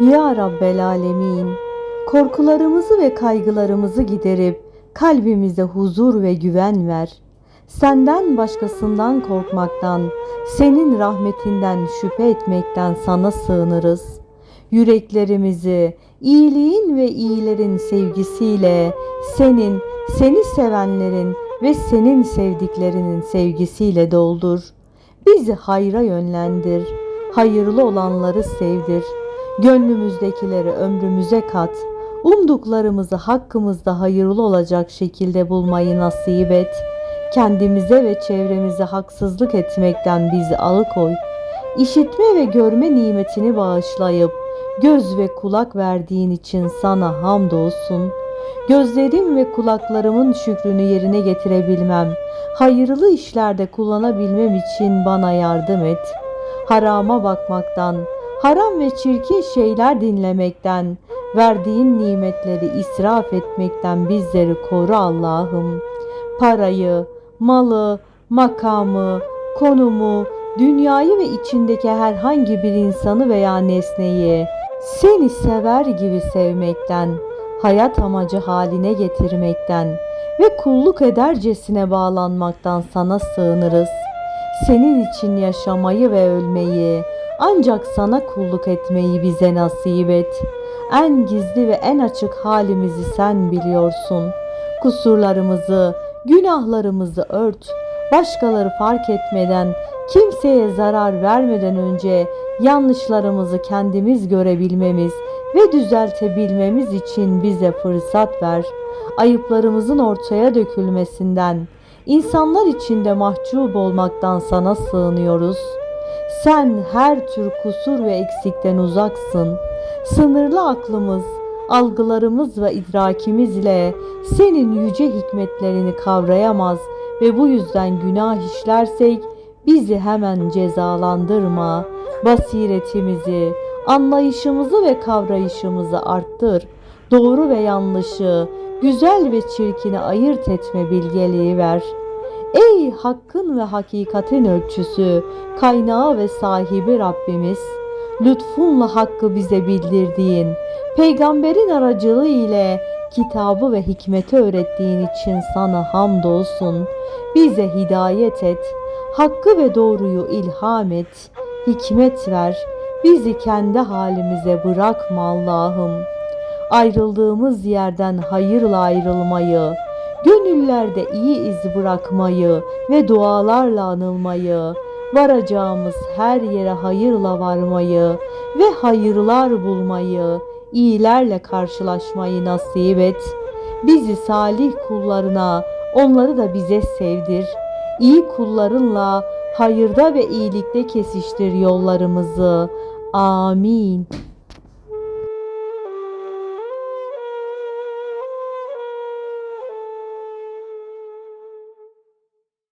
Ya Rabbel Alemin, korkularımızı ve kaygılarımızı giderip kalbimize huzur ve güven ver. Senden başkasından korkmaktan, senin rahmetinden şüphe etmekten sana sığınırız. Yüreklerimizi iyiliğin ve iyilerin sevgisiyle, senin, seni sevenlerin ve senin sevdiklerinin sevgisiyle doldur. Bizi hayra yönlendir, hayırlı olanları sevdir. Gönlümüzdekileri ömrümüze kat. Umduklarımızı hakkımızda hayırlı olacak şekilde bulmayı nasip et. Kendimize ve çevremize haksızlık etmekten bizi alıkoy. İşitme ve görme nimetini bağışlayıp göz ve kulak verdiğin için sana hamdolsun. Gözlerim ve kulaklarımın şükrünü yerine getirebilmem, hayırlı işlerde kullanabilmem için bana yardım et. Harama bakmaktan, haram ve çirkin şeyler dinlemekten, verdiğin nimetleri israf etmekten bizleri koru Allah'ım. Parayı, malı, makamı, konumu, dünyayı ve içindeki herhangi bir insanı veya nesneyi seni sever gibi sevmekten, hayat amacı haline getirmekten ve kulluk edercesine bağlanmaktan sana sığınırız. Senin için yaşamayı ve ölmeyi, ancak sana kulluk etmeyi bize nasip et. En gizli ve en açık halimizi sen biliyorsun. Kusurlarımızı, günahlarımızı ört. Başkaları fark etmeden, kimseye zarar vermeden önce yanlışlarımızı kendimiz görebilmemiz ve düzeltebilmemiz için bize fırsat ver. Ayıplarımızın ortaya dökülmesinden, insanlar içinde mahcup olmaktan sana sığınıyoruz. Sen her tür kusur ve eksikten uzaksın. Sınırlı aklımız, algılarımız ve idrakimizle senin yüce hikmetlerini kavrayamaz ve bu yüzden günah işlersek bizi hemen cezalandırma. Basiretimizi, anlayışımızı ve kavrayışımızı arttır. Doğru ve yanlışı, güzel ve çirkini ayırt etme bilgeliği ver. Ey hakkın ve hakikatin ölçüsü, kaynağı ve sahibi Rabbimiz, lütfunla hakkı bize bildirdiğin, peygamberin aracılığı ile kitabı ve hikmeti öğrettiğin için sana hamdolsun. Bize hidayet et, hakkı ve doğruyu ilham et, hikmet ver, bizi kendi halimize bırakma Allah'ım. Ayrıldığımız yerden hayırla ayrılmayı, gönüllerde iyi iz bırakmayı ve dualarla anılmayı, varacağımız her yere hayırla varmayı ve hayırlar bulmayı, iyilerle karşılaşmayı nasip et. Bizi salih kullarına, onları da bize sevdir. İyi kullarınla hayırda ve iyilikte kesiştir yollarımızı. Amin.